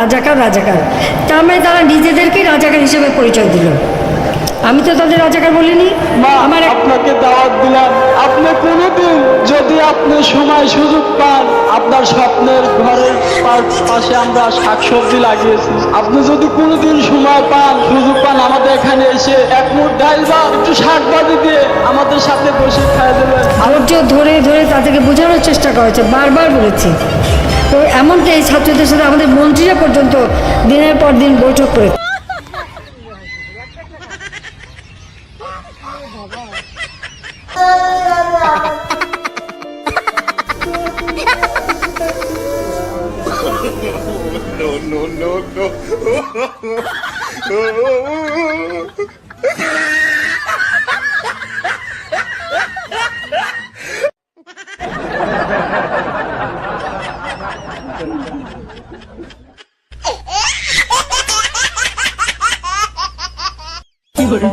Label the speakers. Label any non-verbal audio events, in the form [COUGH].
Speaker 1: রাজাকার রাজাকার। তার মানে তারা নিজেদেরকে রাজাকার হিসেবে পরিচয় দিল। আমি তো তাদের রাজাকার বলিনি। আমার
Speaker 2: আপনাকে দাওয়াত দিলাম। আপনি কোনোদিন যদি আপনি সময় সুযোগ পান আপনার স্বপ্নের ঘরের পাশে আমরা শাকসবজি লাগিয়েছি। আপনি যদি কোনোদিন সময় পান সুযোগ পান আমাদের এখানে এসে এক মুঠ ডাল বা একটু শাক ভাজি দিয়ে আমাদের সাথে বসে খাই দেবেন।
Speaker 1: ধরে ধরে তাদেরকে বোঝানোর চেষ্টা করেছে বারবার বলেছি। তো এমনকি এই ছাত্রদের সাথে আমাদের মন্ত্রীরা পর্যন্ত দিনের পর দিন বৈঠক করে. [LAUGHS]
Speaker 3: 一个人。